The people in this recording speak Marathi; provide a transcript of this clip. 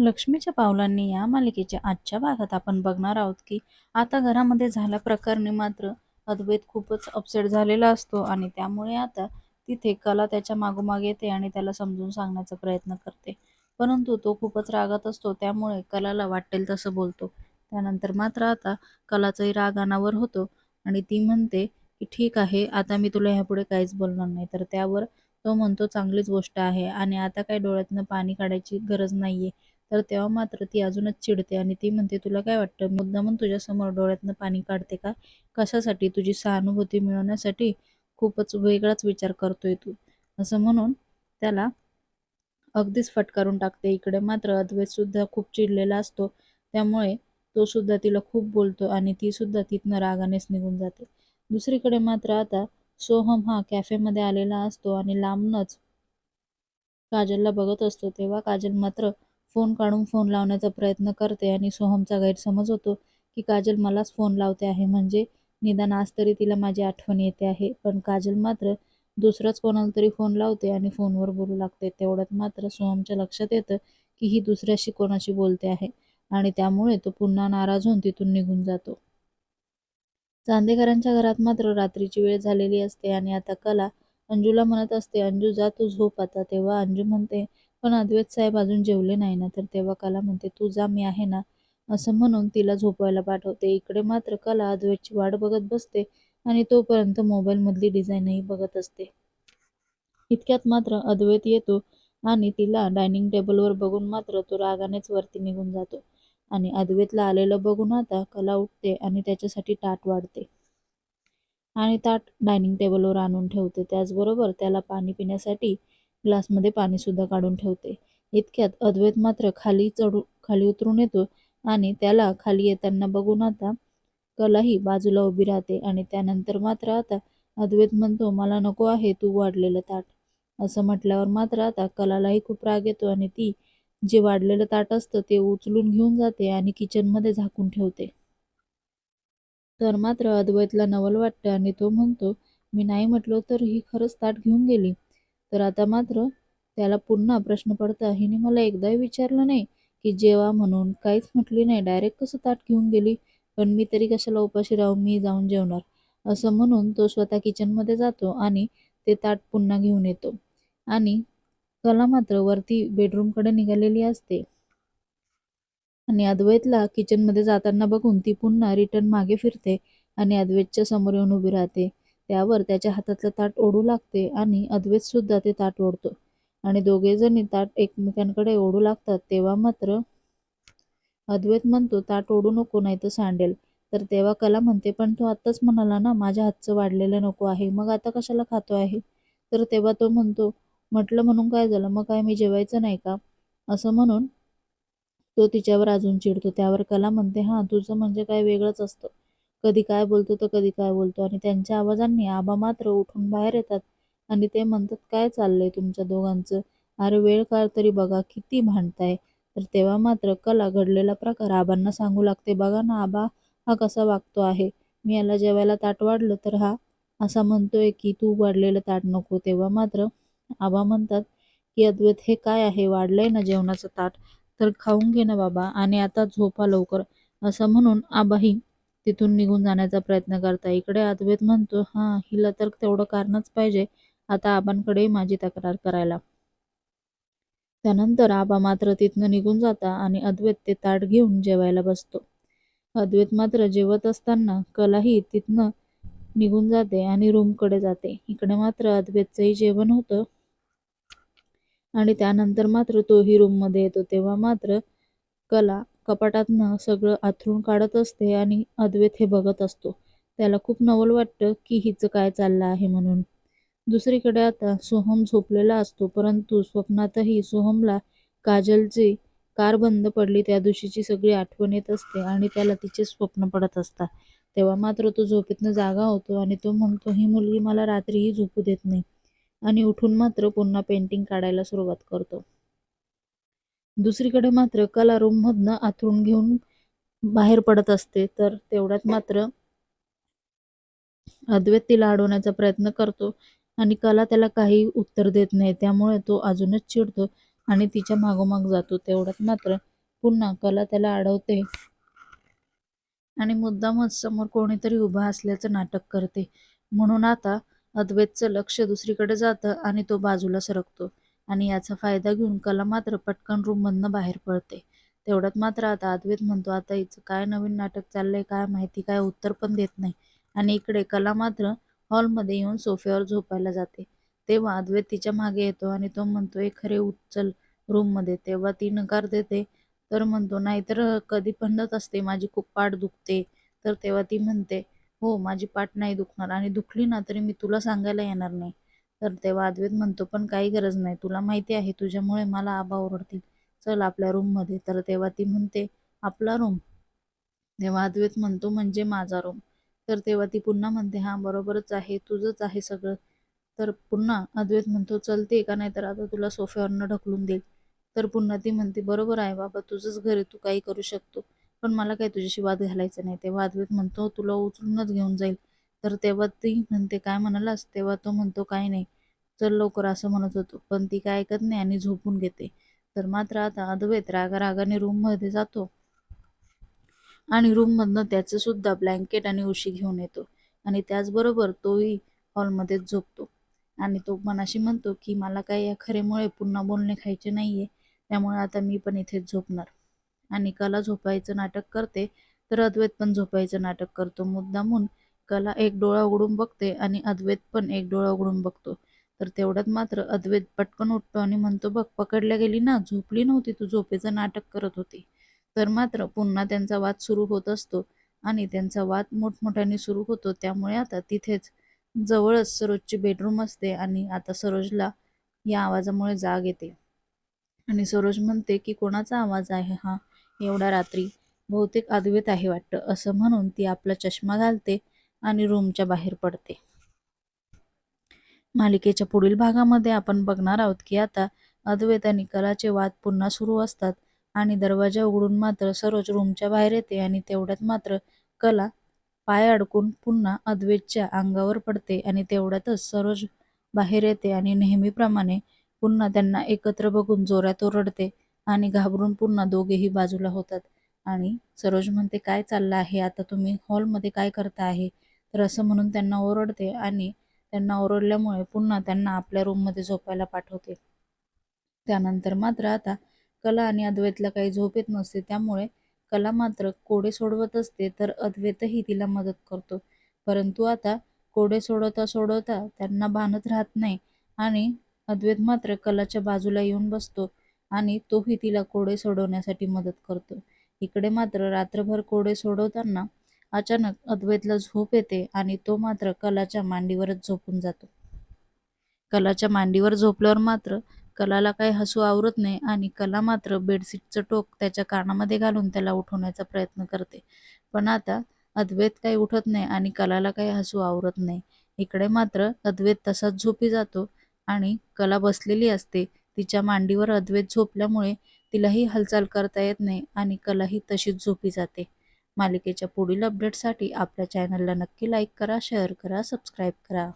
लक्ष्मीच्या पावलांनी या मालिकेच्या आजच्या भागात आपण बघणार आहोत की आता घरामध्ये झाल्या प्रकरणी मात्र अद्वैत खूपच अपसेट झालेला असतो आणि त्यामुळे आता तिथे कला त्याच्या मागोमाग येते आणि त्याला समजून सांगण्याचा प्रयत्न करते. परंतु तो खूपच रागात असतो त्यामुळे कलाला वाटेल तसं बोलतो. त्यानंतर मात्र आता कलाचाही राग अनावर होतो आणि ती म्हणते की ठीक आहे आता मी तुला ह्यापुढे काहीच बोलणार नाही. तर त्यावर तो म्हणतो चांगलीच गोष्ट आहे आणि आता काही डोळ्यातनं पाणी काढायची गरज नाहीये. तर तेव्हा मात्र ती अजूनच चिडते आणि ती म्हणते तुला काय वाटतं मुद्दामून तुझ्यासमोर डोळ्यातनं पाणी काढते का? कशासाठी तुझी सहानुभूती मिळवण्यासाठी खूपच वेगळाच विचार करतोय तू. असं म्हणून त्याला अगदीच फटकारून टाकते. इकडे मात्र अद्वैत सुद्धा खूप चिडलेला असतो. त्यामुळे तो सुद्धा तिला खूप बोलतो आणि ती सुद्धा तिथनं रागानेच निघून जाते. दुसरीकडे मात्र आता सोहम हा कॅफेमध्ये आलेला असतो आणि लांबनच काजलला बघत असतो. तेव्हा काजल मात्र फोन काढून फोन लावण्याचा प्रयत्न करते आणि सोहमचा गैरसमज होतो की काजल मलाच फोन लावते आहे. म्हणजे निदान आज तरी तिला माझी आठवण येते आहे. पण काजल मात्र दुसराच कोणाला तरी फोन लावते आणि फोनवर बोलू लागते. तेवढ्यात मात्र सोहमच्या लक्षात येतं की ही दुसऱ्याशी कोणाशी बोलते आहे आणि त्यामुळे तो पुन्हा नाराज होऊन तिथून निघून जातो. चांदेकरांच्या घरात मात्र रात्रीची वेळ झालेली असते आणि आता कला अंजूला म्हणत असते अंजू जा तू झोप आता. तेव्हा अंजू म्हणते पण अद्वैत साहेब अजून जेवले नाही ना तर तेव्हा कला म्हणते तू जा मी आहे ना असं म्हणून तिला झोपवायला पाठवते. इकडे मात्र कला अद्वैतची वाट बघत बसते आणि तोपर्यंत मोबाईलमधली डिझाईनही बघत असते. इतक्यात मात्र अद्वैत येतो आणि तिला डायनिंग टेबलवर बघून मात्र तो रागानेच वरती निघून जातो आणि अद्वैतला आलेलं बघून आता कला उठते आणि त्याच्यासाठी ताट वाढते. आणि ताट डायनिंग टेबलवर आणून ठेवते. त्याचबरोबर त्याला पाणी पिण्यासाठी ग्लासमध्ये पाणीसुद्धा काढून ठेवते. इतक्यात अद्वैत मात्र खाली चढू खाली उतरून येतो आणि त्याला खाली येताना बघून आता कलाही बाजूला उभी राहते आणि त्यानंतर मात्र आता अद्वैत म्हणतो मला नको आहे तू वाढलेलं ताट. असं म्हटल्यावर मात्र आता कलालाही खूप राग येतो आणि ती जे वाढलेलं ताट असतं ते उचलून घेऊन जाते आणि किचनमध्ये झाकून ठेवते. तर मात्र अद्वैतला नवल वाटतं आणि तो म्हणतो मी नाही म्हटलो तर ही खरंच ताट घेऊन गेली. तर आता मात्र त्याला पुन्हा प्रश्न पडता हिने मला एकदाही विचारलं नाही की जेवा म्हणून. काहीच म्हटली नाही. डायरेक्ट कसं ताट घेऊन गेली? पण मी तरी कशाला उपाशी राहू? मी जाऊन जेवणार. असं म्हणून तो स्वतः किचनमध्ये जातो आणि ते ताट पुन्हा घेऊन येतो. आणि कला मात्र वरती बेडरूमकडे निघालेली असते. आणि अद्वैतला किचनमध्ये जाताना बघून ती पुन्हा रिटर्न मागे फिरते आणि अद्वैतच्या समोर येऊन उभी राहते. त्यावर त्याच्या हातातलं ताट ओढू लागते आणि अद्वैत सुद्धा ते ताट ओढतो. आणि दोघे जणी ताट एकमेकांकडे ओढू लागतात तेव्हा मात्र अद्वैत म्हणतो ताट ओढू नको नाही तर सांडेल. तर तेव्हा कला म्हणते पण तो आत्ताच म्हणाला ना माझ्या हातचं वाढलेलं नको आहे मग आता कशाला खातो आहे? तर तेव्हा तो म्हणतो म्हटलं म्हणून काय झालं मग काय मी जेवायचं नाही का? असं म्हणून तो तिच्यावर अजून चिडतो. त्यावर कला म्हणते हां तुझं म्हणजे काय वेगळंच असतं. कधी काय बोलतो तर कधी काय बोलतो. आणि त्यांच्या आवाजांनी आबा मात्र उठून बाहेर येतात. आणि ते म्हणतात काय चाललंय तुमच्या दोघांचं? अरे वेळ काळ तरी बघा किती भांडताय. तर तेव्हा मात्र कला घडलेला प्रकार आबांना सांगू लागते बघा ना आबा हा कसा वागतो आहे? मी याला जेवायला ताट वाढलं तर हा असा म्हणतोय की तू वाढलेलं ताट नको. तेव्हा मात्र आबा म्हणतात की अद्वैत हे काय आहे? वाढलंय ना जेवणाचं ताट? तर खाऊन घे ना बाबा. आणि आता झोपा लवकर. असं म्हणून आबाही तिथून निघून जाण्याचा प्रयत्न करता. इकडे अद्वैत म्हणतो हां हिला तर तेवढं कारणच पाहिजे. आता आबांकडे माझी तक्रार करायला. त्यानंतर आबा मात्र तिथनं निघून जाता आणि अद्वैत ते ताट घेऊन जेवायला बसतो. अद्वैत मात्र जेवत असताना कलाही तिथनं निघून जाते आणि रूमकडे जाते. इकडे मात्र अद्वैतचंही जेवण होतं आणि त्यानंतर मात्र तोही रूममध्ये येतो. तेव्हा मात्र कला कपाटातनं सगळं आथरून काढत असते आणि अद्वैत हे बघत असतो. त्याला खूप नवल वाटतं की हिचं काय चाललं आहे म्हणून. दुसरीकडे आता सोहम झोपलेला असतो परंतु स्वप्नातही सोहमला काजलची कार बंद पडली त्या दिवशीची सगळी आठवण येत असते आणि त्याला तिचे स्वप्न पडत असतात. तेव्हा मात्र तो झोपेतनं जागा होतो आणि तो म्हणतो ही मुलगी मला रात्रीही झोपू देत नाही. आणि उठून मात्र पुन्हा पेंटिंग काढायला सुरुवात करतो. दुसरीकडे मात्र कला रूममधनं आथरून घेऊन बाहेर पडत असते तर तेवढ्यात मात्र अद्वैत तिला अडवण्याचा प्रयत्न करतो आणि कला त्याला काही उत्तर देत नाही. त्यामुळे तो अजूनच चिडतो आणि तिच्या मागोमाग जातो. तेवढ्यात मात्र पुन्हा कला त्याला अडवते आणि मुद्दामच समोर कोणीतरी उभा असल्याचं नाटक करते. म्हणून आता अद्वैतचं लक्ष दुसरीकडे जातं आणि तो बाजूला सरकतो. आणि याचा फायदा घेऊन कला मात्र पटकन रूममधनं बाहेर पडते. तेवढ्यात मात्र आता अद्वैत म्हणतो आता हिचं काय नवीन नाटक चाललंय काय माहिती काय उत्तर पण देत नाही. आणि इकडे कला मात्र हॉलमध्ये येऊन सोफ्यावर झोपायला जाते. तेव्हा अद्वैत तिच्यामागे येतो आणि तो म्हणतो ए खरे उचल रूममध्ये. तेव्हा ती नकार देते तर म्हणतो नाहीतर कधी पंडत असते माझी खूप पाठ दुखते. तर तेव्हा ती म्हणते हो माझी पाठ नाही दुखणार आणि दुखली ना तरी मी तुला सांगायला येणार नाही. तर तेव्हा अद्वैत म्हणतो पण काही गरज नाही. तुला माहिती आहे तुझ्यामुळे मला आबा ओरडतील. चल आपल्या रूममध्ये तर तेव्हा ती म्हणते आपला रूम तेव्हा अद्वैत म्हणतो म्हणजे माझा रूम तर तेव्हा ती पुन्हा म्हणते हां बरोबरच आहे. तुझंच आहे सगळं. तर पुन्हा अद्वैत म्हणतो चलते का नाही तर आता तुला सोफ्यावरनं ढकलून देईल. तर पुन्हा ती म्हणते बरोबर आहे बाबा तुझंच घर आहे. तू काही करू शकतो. पण मला काही तुझ्याशी वाद घालायचा नाही. तेव्हा अद्वैत म्हणतो तुला उचलूनच घेऊन जाईल. तर तेव्हा ती म्हणते काय म्हणालास? तेव्हा तो म्हणतो काय नाही. चल लवकर असं म्हणत होतो. पण ती काय ऐकत नाही आणि झोपून घेते. तर मात्र आता अद्वैत रागा रागाने रूममध्ये जातो. आणि रूममधनं त्याचं सुद्धा ब्लँकेट आणि उशी घेऊन येतो. आणि त्याचबरोबर तोही हॉलमध्येच झोपतो. आणि तो मनाशी म्हणतो की मला काही या खरेमुळे पुन्हा बोलणे खायचे नाहीये. त्यामुळे आता मी पण इथेच झोपणार. आणि कला झोपायचं नाटक करते तर अद्वैत पण झोपायचं नाटक करतो. मुद्दामून कला एक डोळा उघडून बघते आणि अद्वैत पण एक डोळा उघडून बघतो. तर तेवढ्यात मात्र अद्वैत पटकन उठतो आणि म्हणतो बघ पकडल्या गेली ना झोपली नव्हती तू झोपेचं नाटक करत होती. तर मात्र पुन्हा त्यांचा वाद सुरू होत असतो आणि त्यांचा वाद मोठमोठ्याने सुरू होतो. त्यामुळे आता तिथेच जवळच सरोजची बेडरूम असते आणि आता सरोजला या आवाजामुळे जाग येते. आणि सरोज म्हणते की कोणाचा आवाज आहे हा? एवढा रात्री बहुतेक अद्वैत आहे वाटतं. असं म्हणून ती आपला चष्मा घालते आणि रूमच्या बाहेर पडते. मालिकेच्या पुढील भागामध्ये आपण बघणार आहोत की आता अद्वैत आणि कलाचे वाद पुन्हा सुरू असतात आणि दरवाजा उघडून मात्र सरोज रूमच्या बाहेर येते आणि तेवढ्यात मात्र कला पाय अडकून पुन्हा अद्वैतच्या अंगावर पडते आणि तेवढ्यातच सरोज बाहेर येते आणि नेहमीप्रमाणे पुन्हा त्यांना एकत्र बघून जोरात ओरडते आणि घाबरून पुन्हा दोघेही बाजूला होतात. आणि सरोज म्हणते काय चाललं आहे? आता तुम्ही हॉलमध्ये काय करता आहे? तर असं म्हणून त्यांना ओरडते आणि त्यांना ओरडल्यामुळे पुन्हा त्यांना आपल्या रूममध्ये झोपायला पाठवते. त्यानंतर मात्र आता कला आणि अद्वैतला काही झोप येत नसते त्यामुळे कला मात्र कोडे सोडवत असते तर अद्वैतही तिला मदत करतो. परंतु आता कोडे सोडवता सोडवता त्यांना भानच राहत नाही आणि अद्वैत मात्र कलाच्या बाजूला येऊन बसतो आणि तोही तिला कोडे सोडवण्यासाठी मदत करतो. इकडे मात्र रात्रभर कोडे सोडवताना अचानक अद्वैतला झोप येते आणि तो मात्र कलाच्या मांडीवरच झोपून जातो. कलाच्या मांडीवर झोपल्यावर मात्र कलाला काही हसू आवरत नाही आणि कला मात्र बेडशीटचं टोक त्याच्या कानामध्ये घालून त्याला उठवण्याचा प्रयत्न करते. पण आता अद्वैत काही उठत नाही आणि कलाला काही हसू आवरत नाही. इकडे मात्र अद्वैत तसाच झोपी जातो आणि कला बसलेली असते. तिच्या मांडीवर अद्वैत झोपल्यामुळे तिलाही हालचाल करता येत नाही आणि कलाही तशीच झोपी जाते. मालिकेच्या पुढील अपडेटसाठी आपल्या चॅनलला नक्की लाईक करा शेअर करा सबस्क्राईब करा.